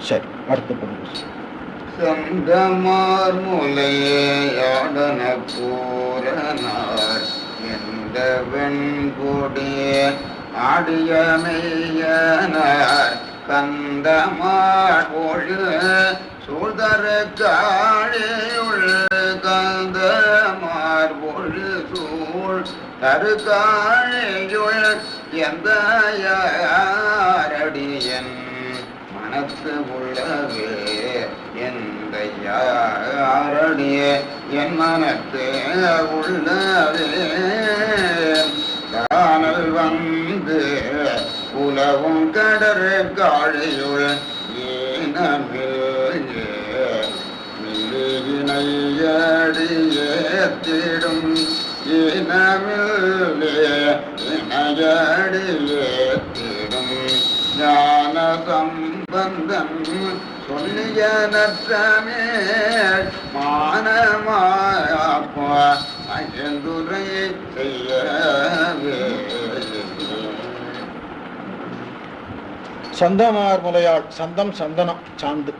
சரி அடுத்த பகுதி சந்தமார் முலையாடன பூரனார் எந்த வெண்கொடிய ஆடிய கந்தமார் ஒழு சூழ்தர காழியுள் கந்தமார் ஒழு சூழ் தரு காழியுள் எந்த யாரடியன் மனத்து உள்ளவே எந்த யாரடிய என் மனத்து உள்ளவே. காணல் வந்து உலவும் கடற் காழியுள் ஏனமில் மில்லினையடியேத்திடும் இனமில்லே இணையடியேத்திடும் ஞான சம்பந்தம் சொல்லிய நற்றமே மானமாயப்பா அயந்துரை செய்யவே சந்தமார் முலையாள் சந்தம் சந்தனம் சாந்து.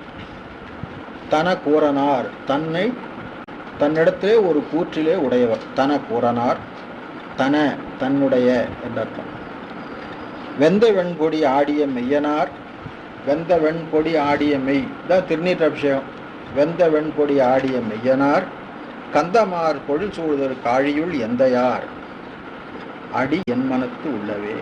தன கூறனார் தன்னை தன்னிடத்திலே ஒரு கூற்றிலே உடையவர். தன கூறனார் தன தன்னுடைய என்றர்த்தம். வெந்த வெண்பொடி ஆடிய மெய்யனார் வெந்த வெண்கொடி ஆடிய மெய். தான் திருநீற்ற அபிஷேகம். வெந்த வெண்கொடி ஆடிய மெய்யனார் கந்தமார் பொழில் சூழ்தல் காழியுள் எந்தையார். அடி என் மனத்து உள்ளவே.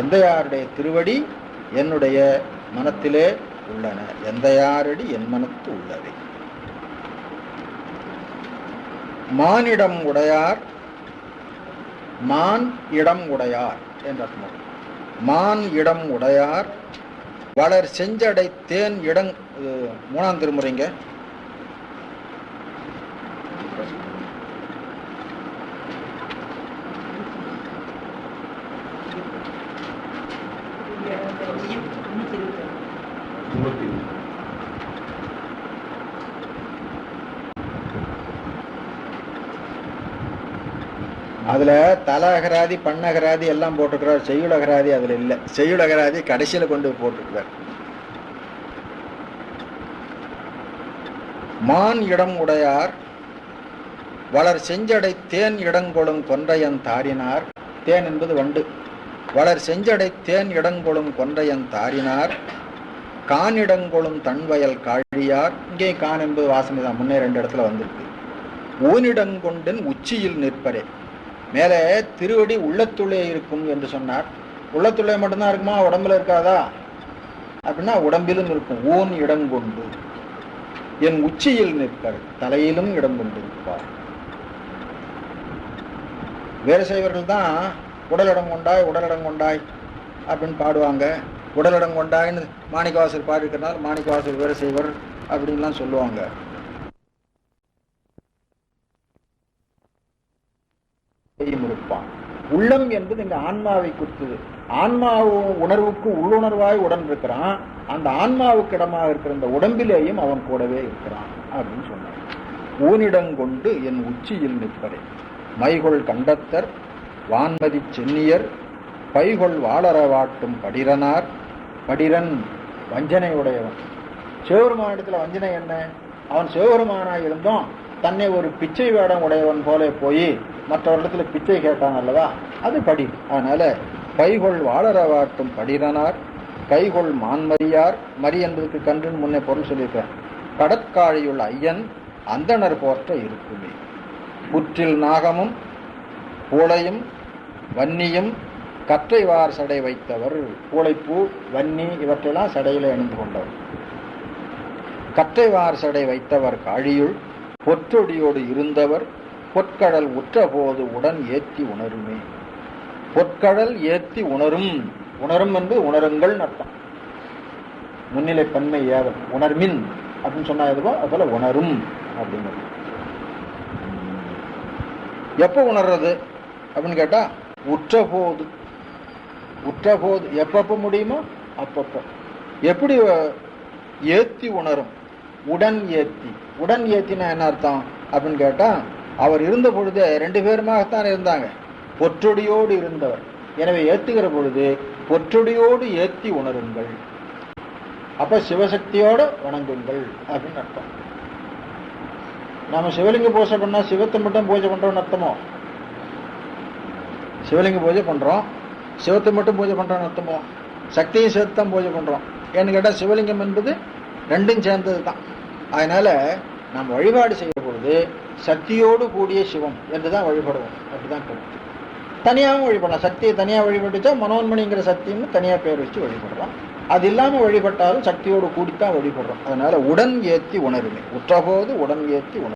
எந்தையாருடைய திருவடி என்னுடைய மனத்திலே உள்ளன. எந்தையாரடி என் மனத்து உள்ளவே. மானிடம் உடையார் மான் இடம் உடையார் என்ற மான் இடம் உடையார் வளர் செஞ்சடை தேன் இடங் மூணாம் திருமுறைங்க. அதுல தலகராதி பண்ணகராதி எல்லாம் போட்டிருக்கிறார். செய்யுலகராதி அதுல இல்ல. அகராதி கடைசியில கொண்டு போட்டிருக்கிறார். மான் இடம் உடையார் வளர் செஞ்சடை தேன் இடங்கொளும் கொன்றையன் தாரினார். தேன் என்பது வண்டு. வளர் செஞ்சடை தேன் இடங்கொளும் கொன்றையன் தாரினார். கானிடங்கொளும் தன்வயல் காழியார். இங்கே கான் என்பது வாசனை தான். முன்னே ரெண்டு இடத்துல வந்திருக்கு. ஊனிடங்கொண்டன் உச்சியில் நிற்பரே. மேலே திருவடி உள்ளத்துள்ளே இருக்கும் என்று சொன்னார். உள்ளத்துள்ளே மட்டும்தான் இருக்குமா? உடம்புல இருக்காதா? அப்படின்னா உடம்பிலும் இருக்கும். ஊன் இடம் கொண்டு. என் உச்சியில் நிற்பார். தலையிலும் இடம் கொண்டு இருப்பார் வேறு செய்வர்கள் தான் உடலிடம் கொண்டாய் உடலிடம் கொண்டாய் அப்படின்னு பாடுவாங்க. உடலிடம் கொண்டாய்ன்னு மாணிக்கவாசர் பாடிருக்கிறனால மாணிக்கவாசர் வேறு செய்வர் அப்படின்லாம் சொல்லுவாங்க செய்யும் இருப்பான் உள்ளம் என்பது இங்க ஆன்மாவை குறித்தது. ஆன்மாவு உணர்வுக்கு உள்ளுணர்வாய் உடன் இருக்கிறான் அந்த ஆன்மாவுக்கு இடமாக இருக்கிற இந்த உடம்பிலேயும் அவன் கூடவே இருக்கிறான் அப்படின்னு சொன்னான். ஊனிடங்கொண்டு என் உச்சியில் நிற்பரே மைகொள் கண்டத்தர் வான்மதி சென்னியர் பைகொள் வாளரவாட்டும் படிரனார் படிரன் வஞ்சனை உடையவன் சிவபெருமானிடத்துல வஞ்சனை என்ன? அவன் சிவபெருமானாக இருந்தும் தன்னை ஒரு பிச்சை வேடம் உடையவன் போல போய் மற்றவர்களிடத்தில் பிச்சை கேட்டான் அல்லவா? அது படி. அதனால பைகொள் வாளரவாட்டும் படிரனார் கைகொள் மான்மரியார் மரி என்பதற்கு கன்றுன்னு முன்னே பொருள் சொல்லியிருக்கிறேன் கடற்காழியுள்ள ஐயன் அந்தணர் போற்ற இருக்குமே. புற்றில் நாகமும் பூளையும் வன்னியும் கற்றைவார் சடை வைத்தவர். பூளைப்பூ வன்னி இவற்றையெல்லாம் சடையில் அணிந்து கொண்டவர். கற்றைவார் சடை வைத்தவர் காழியுள் பொற்றொடியோடு இருந்தவர் பொற்கடல் உற்றபோது உடன் ஏத்தி உணருமே. பொற்கடல் ஏத்தி உணரும். உணரும் என்று உணருங்கள் அர்த்தம். முன்னிலை பன்மை ஏதம் உணர்மின் அப்படின்னு சொன்னா எதுவோ அதுபோல உணரும் அப்படிங்கிறது எப்போ உணர்றது அப்படின்னு கேட்டா உற்றபோது. உற்றபோது எப்பப்போ முடியுமோ அப்பப்போ. எப்படி ஏத்தி உணரும்? உடன் ஏத்தி. உடன் ஏத்தினா என்ன அர்த்தம் அப்படின்னு கேட்டா அவர் இருந்த பொழுது ரெண்டு பேருமாகத்தான் இருந்தாங்க. பொற்றொடியோடு இருந்தவர். எனவே ஏற்றுகிற பொழுது பொற்றொடியோடு ஏற்றி உணருங்கள். அப்ப சிவசக்தியோடு வணங்குங்கள் அப்படின்னு அர்த்தம். நம்ம சிவலிங்க பூஜை பண்ணா சிவத்தை மட்டும் பூஜை பண்றோம்னு அர்த்தமோ? சிவலிங்க பூஜை பண்றோம். சிவத்தை மட்டும் பூஜை பண்றோம்னு அர்த்தமோ? சக்தியும் சேர்த்து தான் பூஜை பண்றோம். ஏன்னு கேட்டால் சிவலிங்கம் என்பது ரெண்டும் சேர்ந்தது தான் அதனால நாம் வழிபாடு செய்யும் பொழுது சக்தியோடு கூடிய சிவம் என்று தான் வழிபடுவோம். அப்படிதான் கருத்து. தனியாகவும் வழிபடலாம். சக்தியை தனியாக வழிபட்டுச்சா மனோன்மணிங்கிற சக்தின்னு தனியாக பேர் வச்சு வழிபடுறோம் அது இல்லாமல் வழிபட்டாலும் சக்தியோடு கூடித்தான் வழிபடுறோம். அதனால உடன் ஏத்தி உணருமே. உற்றபோது உடன் ஏத்தி உணருமே.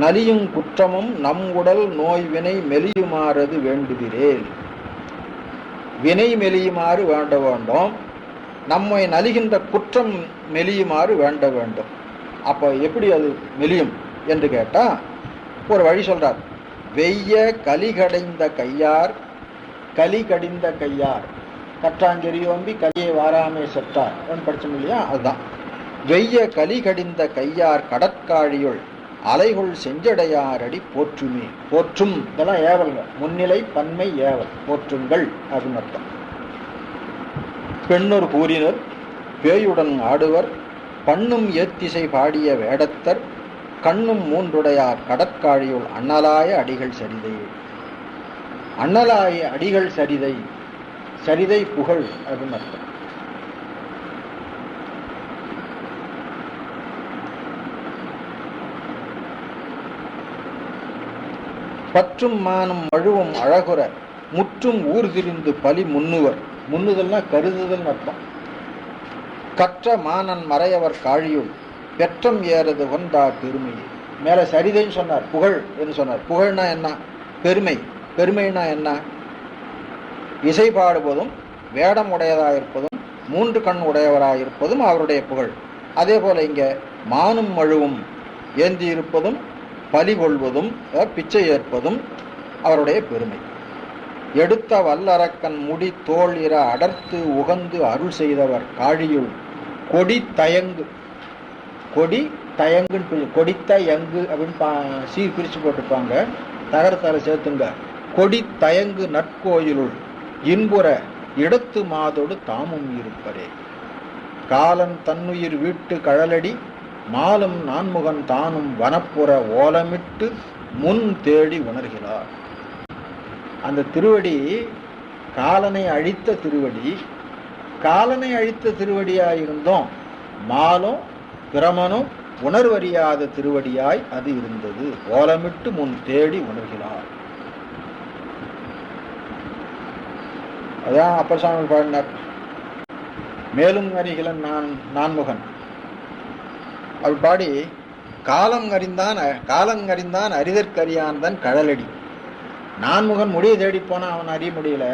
நலியும் குற்றமும் நம் உடல் நோய் வினை மெலியுமாறது வேண்டுகிறேன். வினை மெலியுமாறு வேண்ட வேண்டும். நம்மை நலிகின்ற குற்றம் மெலியுமாறு வேண்ட வேண்டும். அப்போ எப்படி அது மெலியும் என்று கேட்டால் ஒரு வழி சொல்கிறார் வெய்ய கலி கடைந்த கையார் கலி கடிந்த கையார். கற்றாஞ்செறியோம்பி கலியை வாராமே செற்றார். படித்தோம் இல்லையா? அதுதான். வெய்ய கலி கடிந்த கையார் கடற்காழியுள் அலைகுள் செஞ்சடையாரடி போற்றுமே. போற்றும். இதெல்லாம் ஏவல்ங்க முன்னிலை பன்மை ஏவல். போற்றுங்கள் அப்படின்னு அர்த்தம். பெண்ணொரு கூறினர் பேயுடன் ஆடுவர் பண்ணும் ஏத்திசை பாடிய வேடத்தர் கண்ணும் மூன்றுடையார் கடற்காழியுள் அண்ணலாய அடிகள் சரிதை. அண்ணலாய அடிகள் சரிதை சரிதை புகழ் அப்படின்னு அர்த்தம். பற்றும் மானம் மழுவும் அழகுற முற்றும் ஊர் திரிந்து பலி முன்னுவர். முன்னுதல்னா கருதுதல் அர்த்தம். கற்ற மானன் மறையவர் காழியுள் பெற்றம் ஏறது வந்தா பெருமையே. மேலே சரிதைன்னு சொன்னார் புகழ் என்று சொன்னார். புகழ்னா என்ன? பெருமை. பெருமைனா என்ன? இசை பாடுவதும் வேடம் உடையதாயிருப்பதும் மூன்று கண் உடையவராக இருப்பதும் அவருடைய புகழ். அதே போல் இங்கே மானும் மழுவும் ஏந்தி இருப்பதும் பலி கொள்வதும் பிச்சை ஏற்பதும் அவருடைய பெருமை. எடுத்த வல்லரக்கன் முடி தோல் இர அடர்த்து உகந்து அருள் செய்தவர் காழியுள் கொடி தயங்கு. கொடி தயங்குன்னு பிரி- கொடித்த யங்கு அப்படின்னு பா- சீர் பிரித்து போட்டிருப்பாங்க. தகரத்தால் சேர்த்துங்க. கொடி தயங்கு நற்கோயிலுள் இன்புற இடத்து மாதோடு தாமும் இருப்பரே. காலன் தன்னுயிர் வீட்டு கழலடி மாலும் நான்முகன் தானும் வனப்புற ஓலமிட்டு முன் தேடி உணர்கிறார். அந்த திருவடி காலனை அழித்த திருவடி காலனை அழித்த திருவடியாய் இருந்தோம் மாலும் பிரமனும் உணர்வறியாத திருவடியாய் அது இருந்தது. ஓலமிட்டு முன் தேடி உணர்கிறார். அதான் அப்பர் சாமி பாடினார். மேலும் அறிகிலன் நான் நான்முகன். அவள் பாடி காலம் அறிந்தான் காலம் அறிந்தான் அறிதற்கரியான் தன் கழலடி நான்முகன் முடியை தேடி போனால் அவன் அறிய முடியல.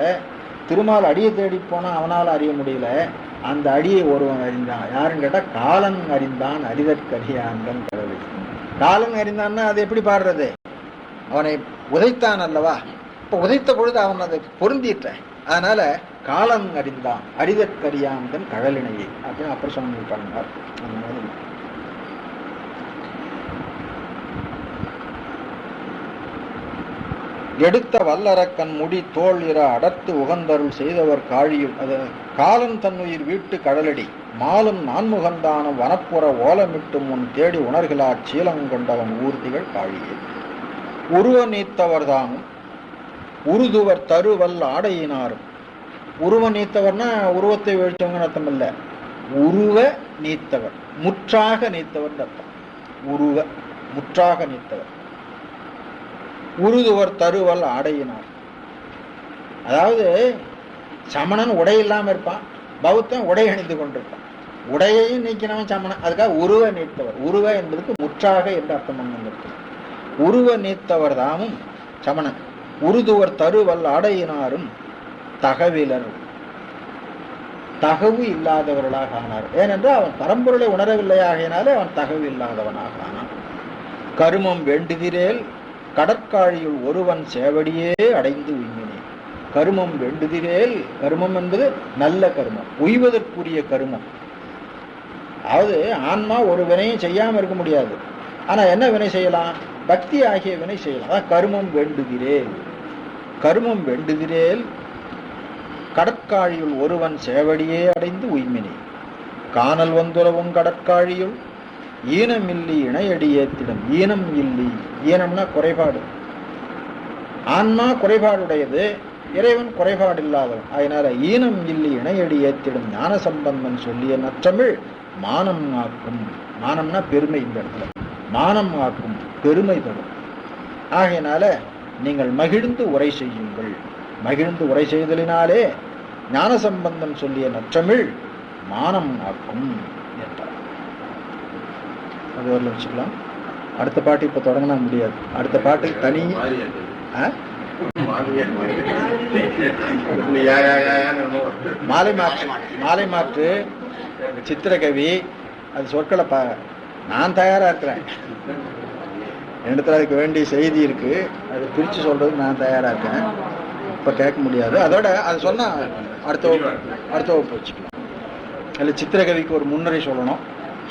திருமால் அடியை தேடி போனால் அவனால் அறிய முடியல. அந்த அடியை ஒருவன் அறிந்தான். யாருன்னு கேட்டால் காலன் அறிந்தான் அறிதற்கரியான் கடவுள். காலன் அறிந்தான்னா அது எப்படி பாடுறது? அவனை உதைத்தான் அல்லவா? இப்போ உதைத்த பொழுது அவன் அதை பொருந்திட்டேன் அதனால காலம் அறிந்தான் அறிதற்கரியாந்தன் கடலினையை. அப்படின்னு அப்புறம் சொன்ன அந்த மாதிரி எடுத்த வல்லரக்கன் முடி தோல் இர அடர்த்து உகந்தருள் செய்தவர் காழியும் அது காலன் தன்னுயிர் வீட்டு கடலடி மாலும் நான்முகந்தான வனப்புற ஓலமிட்டு முன் தேடி உணர்கிறார் சீலங்கொண்டவன் ஊர்திகள் காழியே. உருவ நீத்தவர் தாமும் உருதுவர் தருவல் ஆடையினாரும். உருவ நீத்தவர்னா உருவத்தை வீழ்த்தவங்கன்னு அர்த்தம் இல்லை. உருவ நீத்தவர் முற்றாக நீத்தவர் அர்த்தம். உருவ முற்றாக நீத்தவர். உருதுவர் தருவல் ஆடையினார். அதாவது சமணன் உடை இல்லாம இருப்பான். பௌத்தன் உடை அணிந்து கொண்டிருப்பான். உடையையும் நீக்கினவன் சமணன். அதுக்காக உருவ நீத்தவர். உருவ என்பதுக்கு முற்றாக என்று அர்த்தம் பண்ணிருக்கு உருவ நீத்தவர் தாமும் சமணன். உருதுவர் தருவல் ஆடையினாரும் தகவிலர். தகவு இல்லாதவர்களாக ஆனார். ஏனென்றால் அவன் பரம்பொருளை உணரவில்லை ஆகையினாலே அவன் தகவு இல்லாதவனாக ஆனான். கருமம் வேண்டுகிறேல் கடற்காழியுள் ஒருவன் சேவடியே அடைந்து உய்மினேன் கருமம் வேண்டுகிறேல் கருமம் என்பது நல்ல கருமம் உய்வதற்குரிய கருமம். அதாவது ஆன்மா ஒரு வினையும் செய்யாம இருக்க முடியாது. ஆனா என்ன வினை செய்யலாம்? பக்தி ஆகிய வினை செய்யலாம். அதான் கருமம் வேண்டுகிறேல் கருமம் வேண்டுகிறேல் கடற்காழியுள் ஒருவன் சேவடியே அடைந்து உய்மினி. காணல் வந்துறவும் கடற்காழியுள் ஈனமில்லி இணையடி ஏத்திடம் ஈனம் இல்லி. ஈனம்னா குறைபாடு. ஆன்மா குறைபாடுடையது இறைவன் குறைபாடு இல்லாதவன் அதனால ஈனம் இல்லி இணையடி ஏத்திடும் ஞான சம்பந்தன் சொல்லிய நற்றமிழ் மானம் ஆக்கும். மானம்னா பெருமை இந்த இடத்துல. மானம் ஆக்கும் பெருமை தரும். ஆகையினால நீங்கள் மகிழ்ந்து உரை செய்யுங்கள். மகிழ்ந்து உரை செய்தலினாலே ஞான சம்பந்தம் சொல்லிய நற்றமிழ் மானம் ஆக்கும். அது ஒரு வச்சுக்கலாம் அடுத்த பாட்டு இப்போ தொடங்கினா முடியாது. அடுத்த பாட்டுக்கு தனி ஆ? மாலை மாற்று மாலை மாற்று சித்திரகவி அது சொற்களை பா நான் தயாராக இருக்கிறேன். என்னத்தில் அதுக்கு வேண்டிய செய்தி இருக்குது அது பிரித்து சொல்கிறது நான் தயாராக இருக்கேன். இப்போ கேட்க முடியாது. அதோட அது சொன்னால் அடுத்த வகுப்பு அடுத்த வகுப்பு வச்சுக்கலாம். அதில் சித்திரகவிக்கு ஒரு முன்னுரை சொல்லணும்.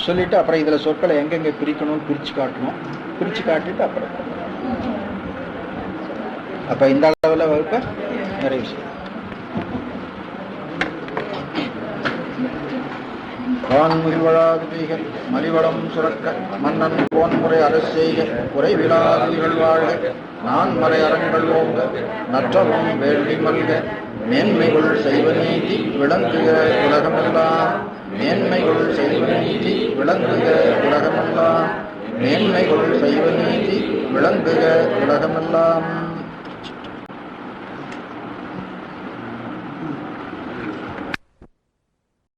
சொல்லிவிட்டு அப்புறம் இதில் சொற்களை எங்கெங்கே பிரிக்கணும்னு பிரித்து காட்டணும். பிரித்து காட்டிட்டு அப்புறம். அப்போ இந்த அளவில் வகுப்பை நிறைவு செய்யும் வான்முகிழ்வழாதிகள் மலிவடம் சுரக்க மன்னன் போன்முறை அரசெய்க குறைவிலாதிகள் வாழ்க நான் மறை அறங்கள் ஓங்க நற்றவம் வேள்வி மல்க மேன்மைகள் செய்வ நீதி விளங்குக உலகமெல்லாம். மேன்மைகள் செய்வ நீதி விளங்குக உலகமெல்லாம். மேன்மைகள் செய்வ நீதி விளங்குக உலகமெல்லாம்.